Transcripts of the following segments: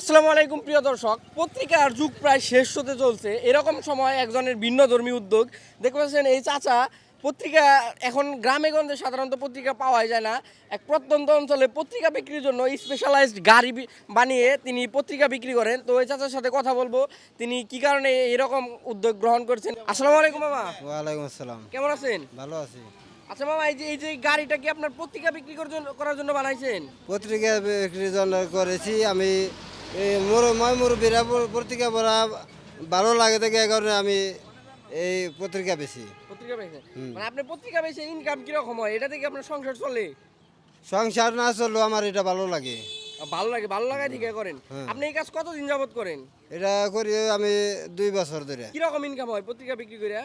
আসসালামু আলাইকুম প্রিয় দর্শক পত্রিকার যুগ প্রায় শেষ হতে চলছে। এরকম সময় একজনের ভিন্ন ধর্মী উদ্যোগ। দেখতে পাচ্ছেন এই চাচা পত্রিকা এখন গ্রামে গঞ্জে সাধারণত পত্রিকা পাওয়া যায় না। এক প্রত্যন্ত অঞ্চলে পত্রিকা বিক্রির জন্য স্পেশালাইজড গাড়ি বানিয়ে তিনি পত্রিকা বিক্রি করেন। তো এই চাচার সাথে কথা বলব। তিনি কি কারণে এরকম উদ্যোগ গ্রহণ করছেন? আসসালামু আলাইকুম মামা। ওয়ালাইকুম আসসালাম। কেমন আছেন? ভালো আছি। আচ্ছা মামা এই যে এই যে গাড়িটা কি আপনার পত্রিকা বিক্রি করার জন্য করার জন্য বানাইছেন? পত্রিকা বিক্রির জন্য করেছি। আমি এই মোর মই মুরব্বীরা প- পত্রিকা পড়া ভালো লাগে এই কারণে আমি এই পত্রিকা বেশি পত্রিকা বেচেন মানে আপনি পত্রিকা বেচে ইনকাম কীরকম হয়? এটা থেকে আপনার সংসার চলে। সংসার না চললেও আমার এটা ভালো লাগে। ভালো লাগে ভালো লাগাই ঠিক করেন। আপনি এই কাজ কতদিন যাবত করেন এটা করি আমি দুই বছর ধরে কীরকম ইনকাম হয় পত্রিকা বিক্রি করে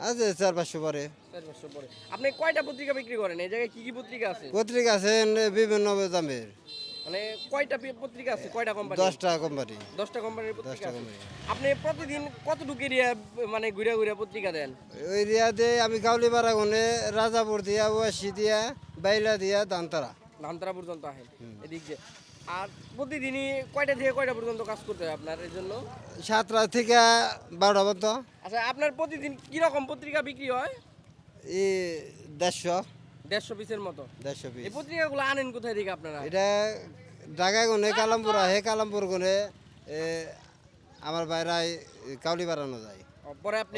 আছে চার পাঁচশো পরে চার বছর পরে আপনি কয়টা পত্রিকা বিক্রি করেন এই জায়গায় কি কি পত্রিকা আছে? পত্রিকা আছে বিভিন্ন দামের মানে কয়টা পত্রিকা আছে? কয়টা কোম্পানি দশটা কোম্পানি দশটা কোম্পানির পত্রিকা কোম্পানি আপনি প্রতিদিন কতটুকু এরিয়া মানে ঘুরে ঘুরে পত্রিকা দেন? এরিয়াতে আমি কাউলিপাড়া গনে রাজাপুর দিয়া ওয়াসি দিয়া বাইলা দিয়া দান্তারা ধানতরা পর্যন্ত আসেন এদিক দিয়ে। আর প্রতিদিনই কয়টা থেকে কয়টা পর্যন্ত কাজ করতে হয় আপনার এর জন্য? সাতটা থেকে বারোটা পর্যন্ত। আচ্ছা আপনার প্রতিদিন কীরকম পত্রিকা বিক্রি হয়? এই দেড়শো। দেড়শো পিসের মতো। দেড়শো পিস। এই পত্রিকাগুলো আনেন কোথায় থেকে আপনারা? এটা ঢাকা গুনে কালামপুর আহে কালামপুর গুনে আমার বাইরে কাউলি বাড়ানো যায় পরে আপনি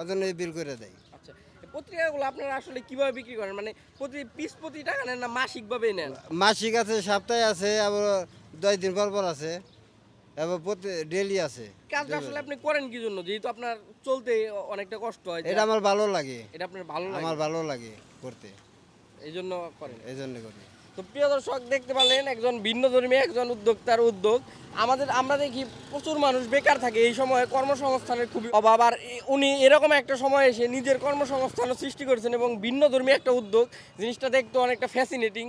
ওজন বিল করে দেয়। আচ্ছা পত্রিকাগুলো আপনারা আসলে কীভাবে বিক্রি করেন? মানে প্রতি পিস প্রতি টাকা নেন না মাসিক ভাবে নেন? মাসিক আছে সপ্তাহে আছে আবার দশ দিন পর পর আছে। এবার প্রতি ডেলি আছে। কাজটা আসলে আপনি করেন কি জন্য? যেহেতু আপনার চলতে অনেকটা কষ্ট হয় এটা আমার ভালো লাগে। এটা আপনার ভালো লাগে। আমার ভালো লাগে করতে। এই জন্য করেন। এই জন্য করি। তো প্রিয় দর্শক, দেখতে পারলেন একজন ভিন্ন ধর্মী একজন উদ্যোক্তার উদ্যোগ। আমাদের, আমরা দেখি প্রচুর মানুষ বেকার থাকে এই সময়ে, কর্মসংস্থানের খুবই অভাব। আর উনি এরকম একটা সময় এসে নিজের কর্মসংস্থানও সৃষ্টি করেছেন এবং ভিন্ন ধর্মী একটা উদ্যোগ। জিনিসটা দেখতে অনেকটা ফ্যাসিনেটিং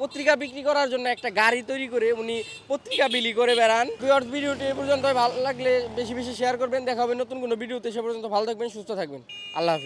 পত্রিকা বিক্রি করার জন্য একটা গাড়ি তৈরি করে উনি পত্রিকা বিলি করে বেড়ান। ভিডিওটি এ পর্যন্ত ভালো লাগলে বেশি বেশি শেয়ার করবেন। দেখা হবে নতুন কোনো ভিডিওতে। সে পর্যন্ত ভালো থাকবেন, সুস্থ থাকবেন। আল্লাহ হাফিজ।